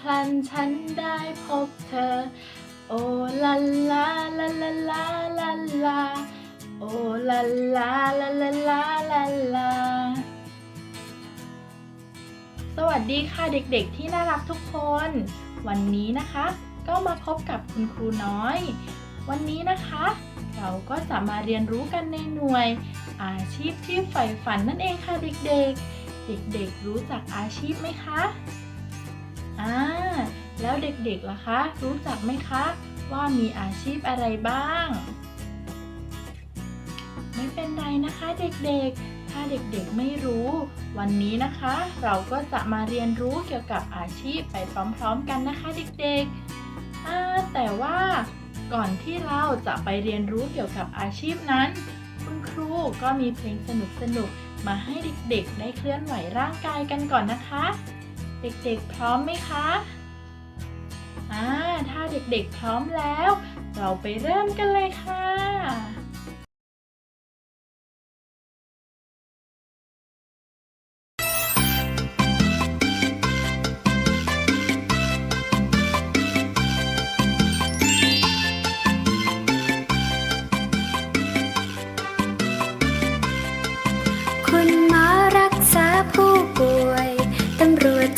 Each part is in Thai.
พลันฉันได้พบเธอ โอลาลาลาลาลาลาลาโอลาลาลาลาลาลาลาสวัสดีค่ะเด็กๆที่น่ารักทุกคน วันนี้นะคะ ก็มาพบกับคุณครูน้อย วันนี้นะคะ เราก็จะมาเรียนรู้กันในหน่วย อาชีพที่ใฝ่ฝันนั่นเองค่ะเด็กๆ เด็กๆรู้จักอาชีพไหมคะ อ่าแล้วเด็กๆล่ะคะ รู้จักไหมคะ ว่ามีอาชีพอะไรบ้าง ไม่เป็นไรนะคะเด็กๆ ถ้าเด็กๆไม่รู้ วันนี้นะคะ เราก็จะมาเรียนรู้เกี่ยวกับอาชีพไปพร้อมๆกันนะคะเด็กๆอ่าแต่ว่าก่อนที่เราจะไปเรียนรู้เกี่ยวกับอาชีพนั้น คุณครูก็มีเพลงสนุกๆมาให้เด็กๆ ได้เคลื่อนไหวร่างกายกันก่อนนะคะ เด็กๆพร้อมไหมคะอ่าถ้าเด็กๆพร้อมแล้ว เราไปเริ่มกันเลยค่ะ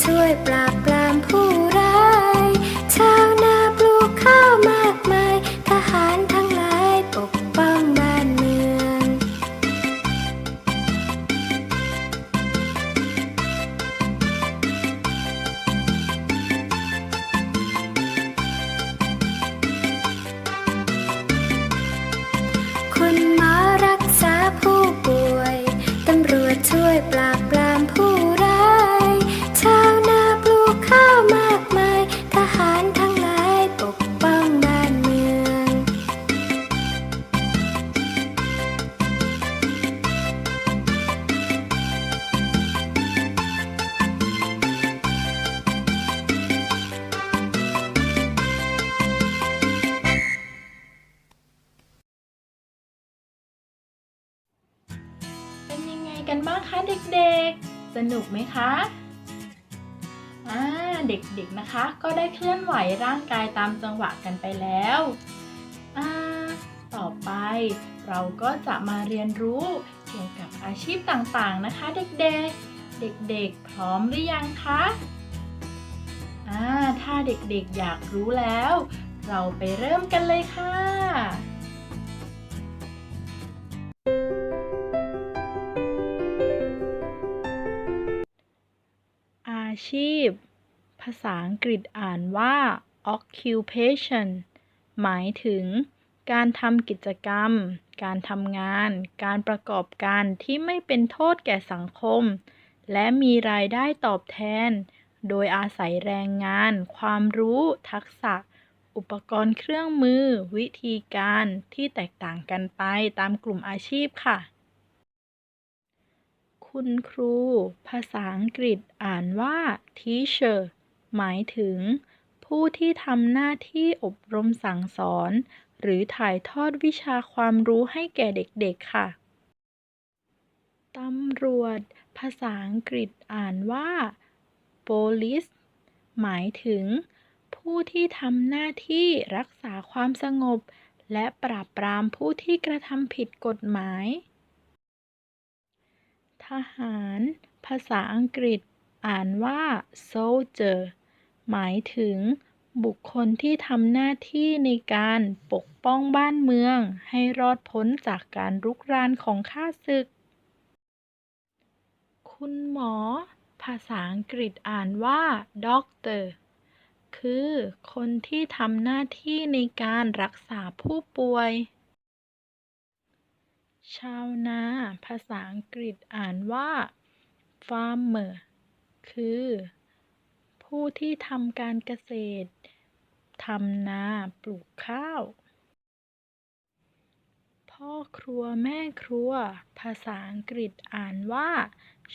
ช่วยปราบปรา กันบ้างคะเด็กๆ สนุกไหมคะอ่าเด็กๆนะคะ ก็ได้เคลื่อนไหวร่างกายตามจังหวะกันไปแล้วอ่าต่อไป เราก็จะมาเรียนรู้เกี่ยวกับอาชีพต่างๆนะคะเด็กๆ เด็กๆ พร้อมหรือยังคะอ่าถ้าเด็กๆอยากรู้แล้ว เราไปเริ่มกันเลยค่ะ ชีพ ภาษาอังกฤษอ่านว่า occupation หมายถึง การทำกิจกรรม การทำงาน การประกอบการที่ไม่เป็นโทษแก่สังคม และมีรายได้ตอบแทน โดยอาศัยแรงงาน ความรู้ ทักษะ อุปกรณ์เครื่องมือ วิธีการที่แตกต่างกันไปตามกลุ่มอาชีพค่ะ คุณครู ภาษาอังกฤษอ่านว่า teacher หมายถึง ผู้ที่ทำหน้าที่อบรมสั่งสอน หรือถ่ายทอดวิชาความรู้ให้แก่เด็กๆค่ะ ตำรวจ ภาษาอังกฤษอ่านว่า police หมายถึง ผู้ที่ทำหน้าที่รักษาความสงบ และปราบปรามผู้ที่กระทำผิดกฎหมาย ทหาร ภาษาอังกฤษ อ่านว่า soldier หมายถึง บุคคลที่ทำหน้าที่ในการปกป้องบ้านเมือง ให้รอดพ้นจากการรุกรานของข้าศึก คุณหมอ ภาษาอังกฤษอ่านว่า doctor คือ คนที่ทำหน้าที่ในการรักษาผู้ป่วย ชาวนา ภาษาอังกฤษอ่านว่า farmer คือ ผู้ที่ทำการเกษตร ทำนา ปลูกข้าว พ่อครัวแม่ครัว ภาษาอังกฤษอ่านว่า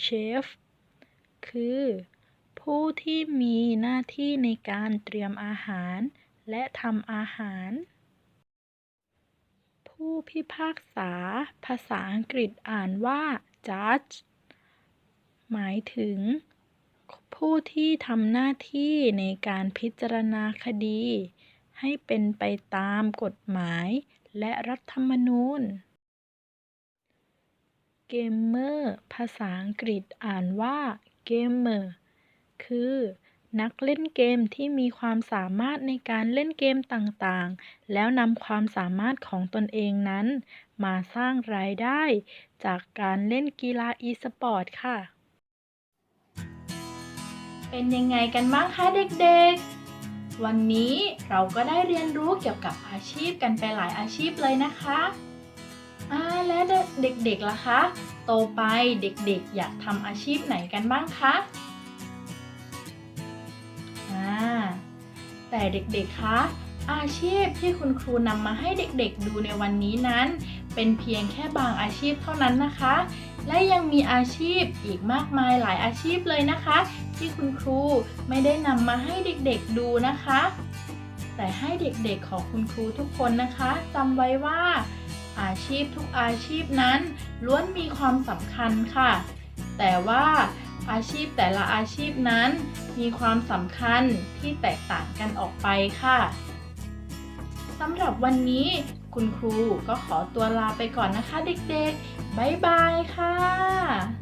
chef คือ ผู้ที่มีหน้าที่ในการเตรียมอาหาร และทำอาหาร ผู้พิพากษา ภาษาอังกฤษอ่านว่า judge หมายถึง ผู้ที่ทำหน้าที่ในการพิจารณาคดี ให้เป็นไปตามกฎหมายและรัฐธรรมนูญ เกมเมอร์ ภาษาอังกฤษอ่านว่าเกมเมอร์คือ นักเล่นเกมที่มีความสามารถในการเล่นเกมต่างๆ แล้วนำความสามารถของตนเองนั้น มาสร้างรายได้ จากการเล่นกีฬาอีสปอร์ตค่ะ เป็นยังไงกันบ้างคะเด็กๆ วันนี้เราก็ได้เรียนรู้เกี่ยวกับอาชีพกันไปหลายอาชีพเลยนะคะอ่าและเด็กๆล่ะคะ โตไปเด็กๆ อยากทำอาชีพไหนกันบ้างคะ แต่เด็กๆ คะ อาชีพที่คุณครูนำมาให้เด็กๆ ดูในวันนี้นั้น เป็นเพียงแค่บางอาชีพเท่านั้นนะคะ และยังมีอาชีพอีกมากมายหลายอาชีพเลยนะคะ ที่คุณครูไม่ได้นำมาให้เด็กๆ ดูนะคะ แต่ให้เด็กๆ ของคุณครูทุกคนนะคะจำไว้ว่า อาชีพทุกอาชีพนั้นล้วนมีความสำคัญค่ะ แต่ว่า อาชีพแต่ละอาชีพนั้น มีความสำคัญที่แตกต่างกันออกไปค่ะสำหรับวันนี้คุณครูก็ขอตัวลาไปก่อนนะคะเด็กๆ บ๊ายบายค่ะ